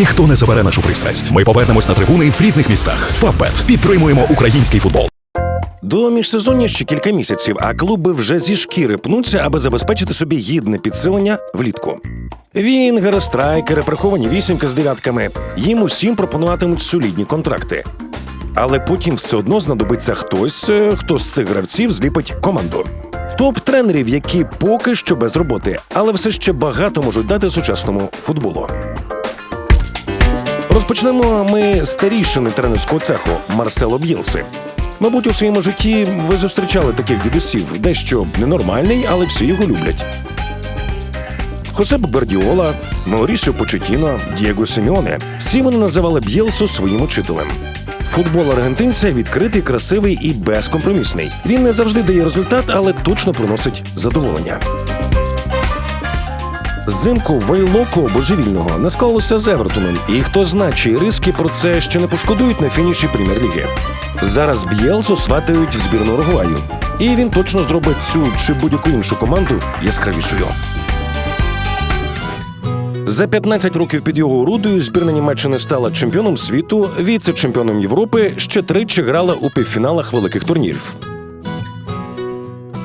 Ніхто не забере нашу пристрасть. Ми повернемось на трибуни в рідних містах. Фавбет підтримуємо український футбол. До міжсезоння ще кілька місяців, а клуби вже зі шкіри пнуться, аби забезпечити собі гідне підсилення влітку. Вінгери, страйкери, приховані вісімки з дев'ятками. Їм усім пропонуватимуть солідні контракти. Але потім все одно знадобиться хтось, е, хто з цих гравців зліпить команду. Топ-тренерів, які поки що без роботи, але все ще багато можуть дати сучасному футболу. Розпочнемо ми старішини тренерського цеху Марсело Б'єлси. Мабуть, у своєму житті ви зустрічали таких дідусів, дещо ненормальний, але всі його люблять. Хосеп Бердіола, Маурісіо Почетіно, Дієго Симеоне – всі вони називали Б'єлсу своїм учителем. Футбол аргентинця відкритий, красивий і безкомпромісний. Він не завжди дає результат, але точно приносить задоволення. Зимку Вейлоко божевільного не склалося з Евертоном, і хто знає, чи риски про це ще не пошкодують на фініші прем'єр-ліги. Зараз Б'єлсу сватають в збірну Уругваю. І він точно зробить цю чи будь-яку іншу команду яскравішою. За 15 років під його орудою збірна Німеччини стала чемпіоном світу, віце-чемпіоном Європи, ще тричі грала у півфіналах великих турнірів.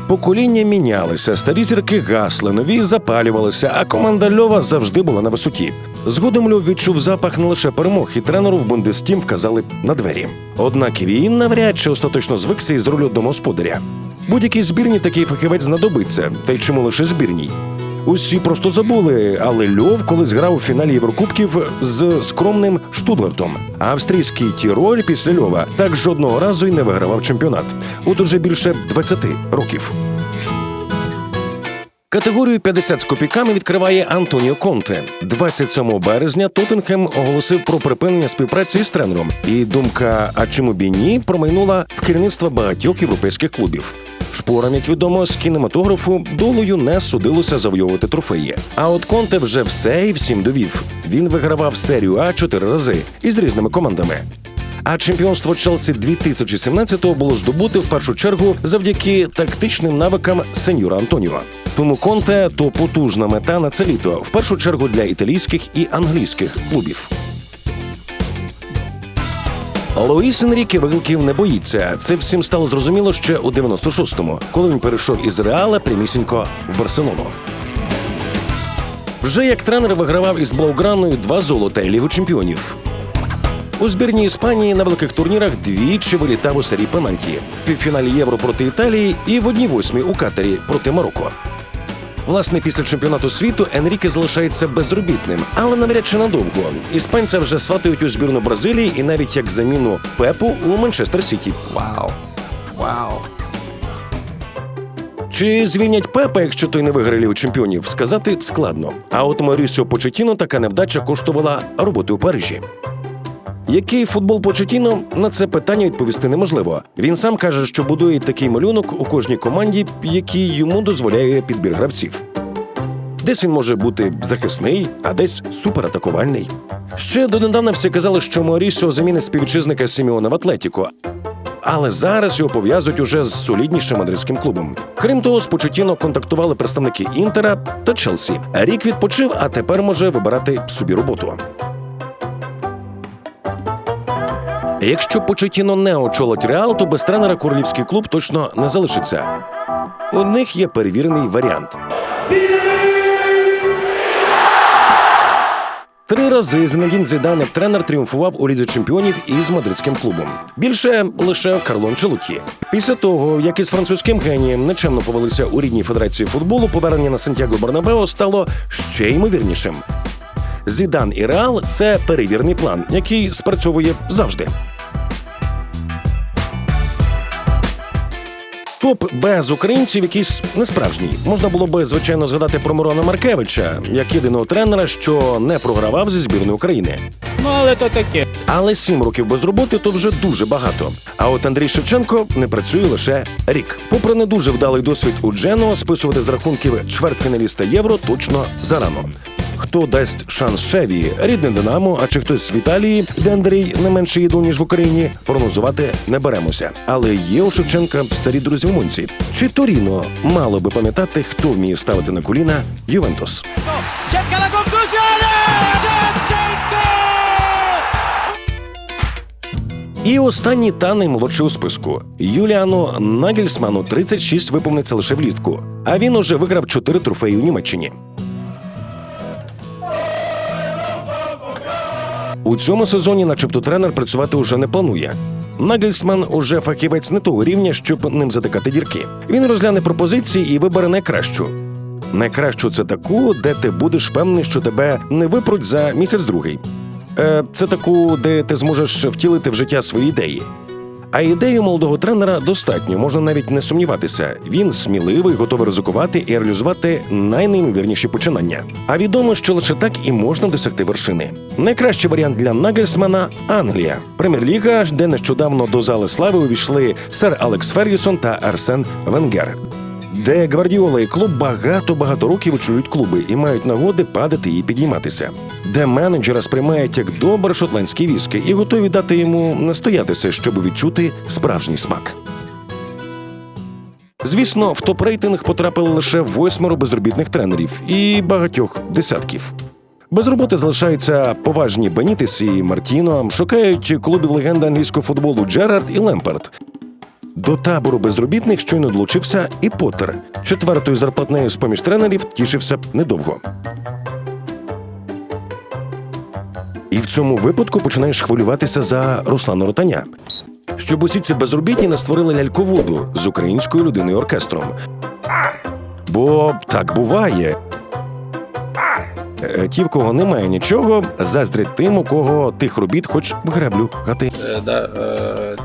Покоління мінялися, старі зірки гасли, нові запалювалися, а команда Льова завжди була на висоті. Згодом Льов відчув запах не лише перемог, і тренеру в Бундестім вказали на двері. Однак він навряд чи остаточно звикся із ролю домосподаря. Будь-якій збірні такий фахівець знадобиться, та й чому лише збірній. Усі просто забули, але Льов колись грав у фіналі Єврокубків з скромним Штутлертом. А австрійський Тіроль після Льова так жодного разу й не вигравав чемпіонат. От уже більше 20 років. Категорію 50 з копійками відкриває Антоніо Конте. 27 березня Тоттенхем оголосив про припинення співпраці з тренером. І думка, а чому б і ні, промайнула в керівництво багатьох європейських клубів. Шпорам, як відомо, з кінематографу долою не судилося завойовувати трофеї. А от Конте вже все і всім довів. Він вигравав серію А чотири рази із різними командами. А чемпіонство Челсі 2017-го було здобуте в першу чергу завдяки тактичним навикам сеньора Антоніо. Тому Конте то потужна мета на це літо, в першу чергу для італійських і англійських клубів. Луїс Енріке викликів не боїться. Це всім стало зрозуміло ще у 96-му, коли він перейшов із Реала прямісінько в Барселону. Вже як тренер вигравав із Блауграною два золота Лігу чемпіонів. У збірній Іспанії на великих турнірах двічі вилітав у серії пенальті в півфіналі Євро проти Італії і в одній восьмій у Катарі проти Марокко. Власне, після чемпіонату світу Енріке залишається безробітним, але навряд чи надовго. Іспанця вже сватають у збірну Бразилії і навіть як заміну Пепу у Манчестер Сіті. Вау. Вау. Чи звільнять Пепа, якщо той не виграє Лігу чемпіонів, сказати складно. А от Марісіо Почетіно така невдача коштувала роботи у Парижі. Який футбол Почетіно на це питання відповісти неможливо. Він сам каже, що будує такий малюнок у кожній команді, який йому дозволяє підбір гравців. Десь він може бути захисний, а десь суператакувальний. Ще донедавна всі казали, що Маурісіо замінить співвітчизника Сімеона в Атлетіко. Але зараз його пов'язують уже з соліднішим мадридським клубом. Крім того, з Почетіно контактували представники Інтера та Челсі. Рік відпочив, а тепер може вибирати собі роботу. Якщо Почетіно не очолить Реал, то без тренера королівський клуб точно не залишиться. У них є перевірений варіант. Три рази Зінедін Зідан як тренер тріумфував у лізі чемпіонів із мадридським клубом. Більше лише Карло Анчелоті. Після того, як із французьким генієм нечемно повелися у рідній федерації футболу, повернення на Сантьяго Барнабео стало ще ймовірнішим. Зідан і Реал це перевірний план, який спрацьовує завжди. Топ без українців якийсь несправжній. Можна було би звичайно згадати про Мирона Маркевича як єдиного тренера, що не програвав зі збірної України. Ну, але то таке. Але сім років без роботи то вже дуже багато. А от Андрій Шевченко не працює лише рік. Попри не дуже вдалий досвід у Джено, списувати з рахунків чвертьфіналіста євро точно зарано. Хто дасть шанс шеві, рідне Динамо, а чи хтось в Італії, де Андрій не менше їду, ніж в Україні, прогнозувати не беремося. Але є у Шевченка старі друзі в Мунці. Чи Торіно мало би пам'ятати, хто вміє ставити на коліна Ювентус? Черкала І останній та наймолодший у списку Юліану Нагельсману 36 виповниться лише влітку, а він уже виграв 4 трофеї у Німеччині. У цьому сезоні, начебто, тренер працювати уже не планує. Нагельсман уже фахівець не того рівня, щоб ним затикати дірки. Він розгляне пропозиції і вибере найкращу. Найкращу це таку, де ти будеш певний, що тебе не випруть за місяць другий. Е, це таку, де ти зможеш втілити в життя свої ідеї. А ідею молодого тренера достатньо, можна навіть не сумніватися. Він сміливий, готовий ризикувати і реалізувати найнеймовірніші починання. А відомо, що лише так і можна досягти вершини. Найкращий варіант для Нагельсмана Англія, прем'єр-ліга, де нещодавно до зали слави увійшли сер Алекс Фергюсон та Арсен Венгер. Де Гвардіола і клуб багато-багато років очолюють клуби і мають нагоди падати і підійматися. Де менеджера сприймають як добре шотландські віски і готові дати йому настоятися, щоб відчути справжній смак. Звісно, в топ-рейтинг потрапили лише восьмеро безробітних тренерів і багатьох десятків. Без роботи залишаються поважні Бенітес і Мартіно, шукають клубів легенди англійського футболу Джерард і Лемперт. До табору безробітних щойно долучився і Поттер. Четвертою зарплатнею з поміж тренерів тішився б недовго. І в цьому випадку починаєш хвилюватися за Руслана Ротаня. Щоб усі ці безробітні не створили ляльководу з українською людиною оркестром. Бо так буває. Е, Ті, в кого немає нічого, заздрять тим, у кого тих робіт хоч в греблю гати. Е, да, е,